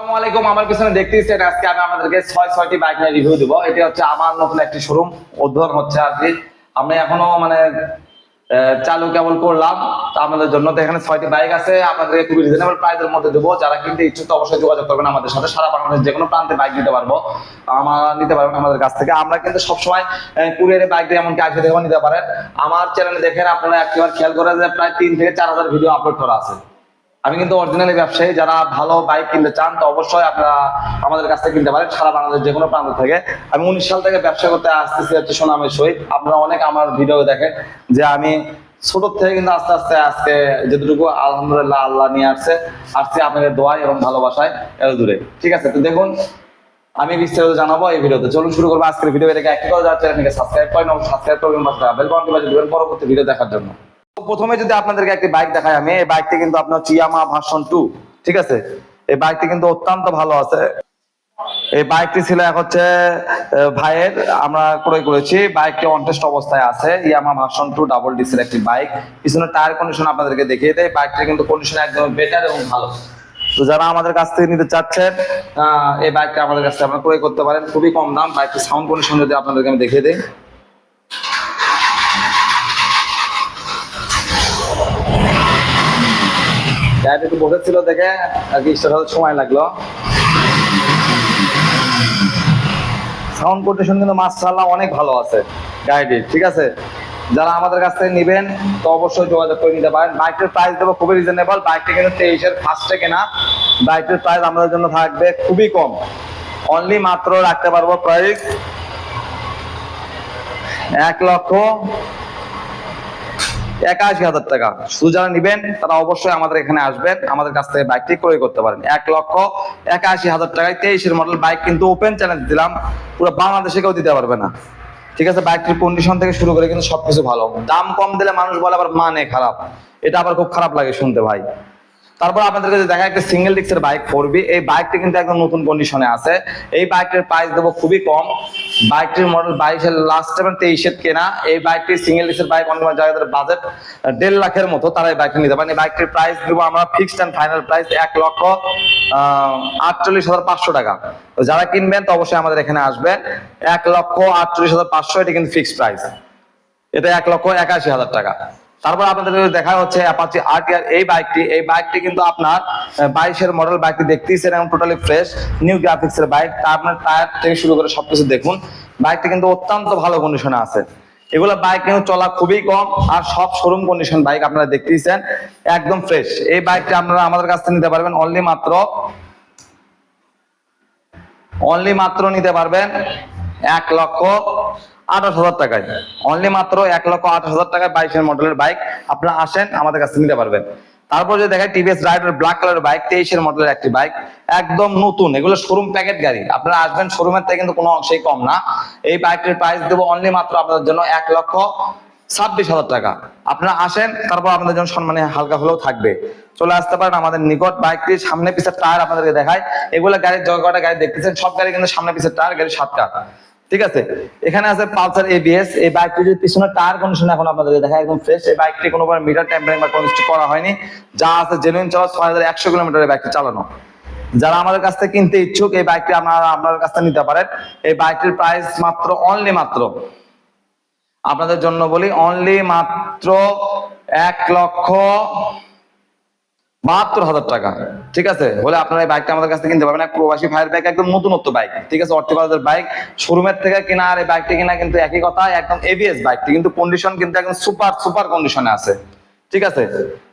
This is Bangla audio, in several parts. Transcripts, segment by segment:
আসসালামু আমার পিছনে দেখতেছেন আজকে আমি আপনাদেরকে ছয় ছয়টি বাইক নিয়ে রিভিউ দিব। এটি হচ্ছে আমার নতুন একটি শোরুম উদ্বোধন হচ্ছে আর কি। আমি এখনও মানে যোগাযোগ করবেন আমাদের সাথে। সারা যে কোনো প্রান্তে বাইক নিতে পারব। আমার নিতে পারবেন আমাদের কাছ থেকে। আমরা কিন্তু সবসময় কুরিয়ারে বাইক দিয়ে এমনকি দেখেও নিতে পারেন। আমার চ্যানেলে দেখেন আপনারা একবার খেয়াল করে যে প্রায় তিন থেকে চার হাজার ভিডিও আপলোড করা আছে। আমি কিন্তু অরিজিনালি ব্যবসায়ী, যারা ভালো বাইক কিনতে চান, তো অবশ্যই আপনারা আমাদের কাছ থেকে কিনতে পারেন। সারা বাংলাদেশ যে কোনো প্রান্ত থেকে। আমি উনিশ সাল থেকে ব্যবসা করতে আসতেছি হচ্ছে সোনামের সহিত। আপনারা অনেক আমার ভিডিও দেখেন যে আমি ছোট থেকে কিন্তু আস্তে আস্তে, আজকে যেটুকু আলহামদুলিল্লাহ আল্লাহ নিয়ে আসছে আসছে আপনাদের দোয়াই এবং ভালোবাসায় এত দূরে। ঠিক আছে? তো দেখুন, আমি বিস্তারিত জানাব এই ভিডিওতে চলুন শুরু করব আজকের ভিডিও এটাকে একটি করে যাচ্ছে সাবস্ক্রাইব করেন? এবং সাবস্ক্রাইব করবেন বেল পরবর্তী ভিডিও দেখার জন্য। প্রথমে যদি আপনাদেরকে একটি বাইক দেখাই আমি, এই বাইকটি কিন্তু আপনার হচ্ছে ইয়ামা ভার্সন টু ঠিক আছে? এই বাইকটি কিন্তু অত্যন্ত ভালো আছে। এই বাইকটি ছিল এক হচ্ছে ভাইয়ের, আমরা ক্রয় করেছি। বাইকটি অনটেস্ট অবস্থায় আছে। ইয়ামা ভার্সন টু ডাবল ডিসের একটি বাইক পিছনে টায়ার কন্ডিশন আপনাদেরকে দেখিয়ে দেয় বাইকটি কিন্তু কন্ডিশন একদম বেটার এবং ভালো। তো যারা আমাদের কাছ থেকে নিতে চাচ্ছেন এই বাইকটা আমাদের কাছ থেকে আপনারা ক্রয় করতে পারেন। খুবই কম দাম। বাইকটি সাউন্ড কন্ডিশন যদি আপনাদেরকে আমি দেখিয়ে দিই। গাড়িটা একটু বসেছিল দেখে আর কি স্টার্ট সময় লাগল। সাউন্ড কন্ডিশন কিন্তু মাশাআল্লাহ অনেক ভালো আছে গাড়িটির ঠিক আছে? যারা আমাদের কাছ থেকে নেবেন, তো অবশ্যই যোগাযোগ করে নিতে পারেন। বাইকটির প্রাইস দেবো খুবই রিজনেবল বাইকটি কিন্তু তেইশের ফার্স্টে কেনা। বাইকটির প্রাইস আমাদের জন্য থাকবে খুবই কম। অনলি মাত্র রাখতে পারব প্রাইস এক লক্ষ একাশি হাজার টাকা। শুধু যারা নিবেন, তারা অবশ্যই আমাদের এখানে আসবেন। আমাদের কাছ থেকে বাইকটি ক্রয় করতে পারেন। এক লক্ষ একাশি হাজার টাকায় তেইশের মডেল বাইক কিন্তু ওপেন চ্যালেঞ্জ দিলাম। পুরো বাংলাদেশে কেউ দিতে পারবে না। ঠিক আছে? বাইকটির কন্ডিশন থেকে শুরু করে কিন্তু সবকিছু ভালো। দাম কম দিলে মানুষ বলে আবার মানে খারাপ। এটা আবার খুব খারাপ লাগে শুনতে ভাই। তারপর আপনাদেরকে যে দেখা একটা সিঙ্গেল ডিক্সের বাইক ফোরবি এই বাইকটি কিন্তু একদম নতুন কন্ডিশনে আছে। এই বাইকটির প্রাইস দেবো খুবই কম। বাইকটির মডেল বাইশের লাস্ট এবং তেইশের কেনা। এই বাইকটি সিঙ্গেল ডিক্সের বাইক অনেক জায়গাদের বাজেট দেড় লাখের মতো তারা এই বাইকটি নিতে পারেন। এই বাইকটির প্রাইস দেবো আমরা ফিক্সড অ্যান্ড ফাইনাল প্রাইস এক লক্ষ আটচল্লিশ হাজার পাঁচশো টাকা। তো যারা কিনবেন তো অবশ্যই আমাদের এখানে আসবেন। এক লক্ষ আটচল্লিশ হাজার পাঁচশো, এটা কিন্তু ফিক্সড প্রাইস এটা এক লক্ষ একাশি হাজার টাকা। তারপর আপনাদের দেখা হচ্ছে অ্যাপাচি আরটিআর এই বাইকটি এই বাইকটি কিন্তু আপনার বাইশের মডেল বাইকটি দেখতেইছেন এবং টোটালি ফ্রেশ নিউ গ্রাফিক্স এর বাইক তা আপনার টায়ার থেকে শুরু করে সবকিছু দেখুন। বাইকটি কিন্তু অত্যন্ত ভালো কন্ডিশনে আছে। এগুলো বাইক কিন্তু চলা খুবই কম আর সব শোরুম কন্ডিশন বাইক আপনারা দেখতেইছেন, একদম ফ্রেশ এই বাইকটি আপনারা আমাদের কাছ থেকে নিতে পারবেন অনলি মাত্র অনলি মাত্র নিতে পারবেন এক লক্ষ আঠাশ হাজার টাকায়। অনলি মাত্র এক লক্ষ আঠাশ হাজার টাকায় বাইশের মডেলের বাইক আপনারা আসেন, আমাদের কাছে নিতে পারবেন। তারপর যদি দেখেন টিভিএস রাইডার ব্ল্যাক কালারের বাইক তেইশের মডেলের একটি বাইক একদম নতুন। এগুলো শোরুম প্যাকেট গাড়ি। আপনারা আসবেন শোরুমের থেকে কিন্তু কোনো অংশেই কম না। এই বাইকটির প্রাইস দেবো অনলি মাত্র আপনাদের জন্য এক লক্ষ ছাব্বিশ হাজার টাকা। আপনারা আসেন, তারপর আপনাদের জন্য সম্মানে হালকা হলেও থাকবে। চলে আসতে পারেন আমাদের নিকট বাইকটির সামনে পিছের টায়ার আপনাদেরকে দেখায়। এগুলো গাড়ির কটা গাড়ি দেখতেছেন, সব গাড়ি কিন্তু সামনে পিছের টায়ার গাড়ি সাতটা। ঠিক আছে? এখানে আছে পালসার এবিএস এই বাইকটি যদি পিছনে টায়ার কন্ডিশন এখন আপনাদেরকে দেখায়, একদম ফ্রেশ এই বাইকটি কোনো মিটার টেম্পারিং বা কোনো কিছু করা হয়নি। যা আছে জেনুইন চলা ছয় হাজার একশো কিলোমিটার এই বাইকটি চালানো। যারা আমাদের কাছ থেকে কিনতে ইচ্ছুক, এই বাইকটি আপনারা আপনাদের কাছ থেকে নিতে পারেন। এই বাইকটির প্রাইস মাত্র অনলি মাত্র, আপনাদের জন্য বলি অনলি মাত্র এক লক্ষ বাহাত্তর হাজার টাকা। ঠিক আছে? বলে আপনারা এই বাইকটা আমাদের কাছ কিনতে পারবেন। প্রবাসী ভাইয়ের বাইক একদম নতুনত্ব বাইক ঠিক আছে? অর্থবাজারের বাইক শোরুমের থেকে কিনা আর এই বাইকটি কিনা কিন্তু একই কথা, একদম এভিএস বাইকটি কিন্তু কন্ডিশন কিন্তু একদম সুপার সুপার কন্ডিশনে আছে। ঠিক আছে?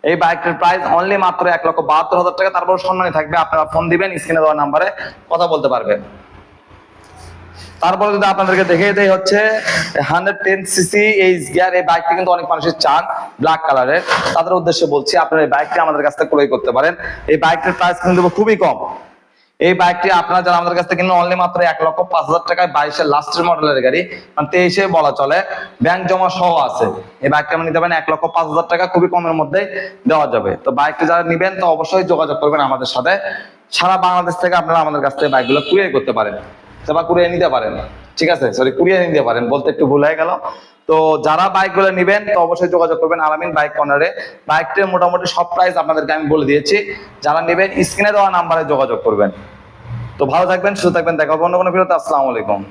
এই বাইকটির প্রাইস অনলি মাত্র এক লক্ষ বাহাত্তর হাজার টাকা। তারপর সম্মানে থাকবে। আপনারা ফোন দিবেন স্ক্রিনে দেওয়ার নাম্বারে কথা বলতে পারবেন তারপরে যদি আপনাদেরকে দেখে দেয় হচ্ছে হান্ড্রেড টেন সিসি এই গিয়ার এই বাইকটি কিন্তু অনেক মানুষের চান ব্ল্যাক কালারের তাদের উদ্দেশ্যে বলছি, আপনারা এই বাইকটি আমাদের কাছ থেকে ক্রয় করতে পারেন। এই বাইকটির প্রাইস কিন্তু খুবই কম। এই বাইকটি আপনারা যারা আমাদের কাছ থেকে কিনুন অনলি মাত্র এক লক্ষ পাঁচ হাজার টাকায় বাইশের লাস্টের মডেলের গাড়ি মানে তেইশে বলা চলে ব্যাংক জমা সহ আছে। এই বাইকটা আপনি নিতে পারেন, এক লক্ষ পাঁচ হাজার টাকা খুবই কমের মধ্যে দেওয়া যাবে। তো বাইকটি যারা নিবেন, তো অবশ্যই যোগাযোগ করবেন আমাদের সাথে। সারা বাংলাদেশ থেকে আপনারা আমাদের কাছ থেকে বাইকগুলো কুরিয়ার করতে পারেন। বা কুরিয়ে নিতে পারেন। ঠিক আছে? সরি কুড়িয়ে নিতে পারেন। বলতে একটু ভুল হয়ে গেল। তো যারা বাইকগুলো নিবেন, তো অবশ্যই যোগাযোগ করবেন আলামিন বাইক কর্নারে বাইকটির মোটামুটি সব প্রাইস আপনাদেরকে আমি বলে দিয়েছি। যারা নেবেন স্ক্রিনে দেওয়া নাম্বারে যোগাযোগ করবেন। তো ভালো থাকবেন, সুস্থ থাকবেন, দেখা অন্য কোনো ফিরতে আসসালামু আলাইকুম।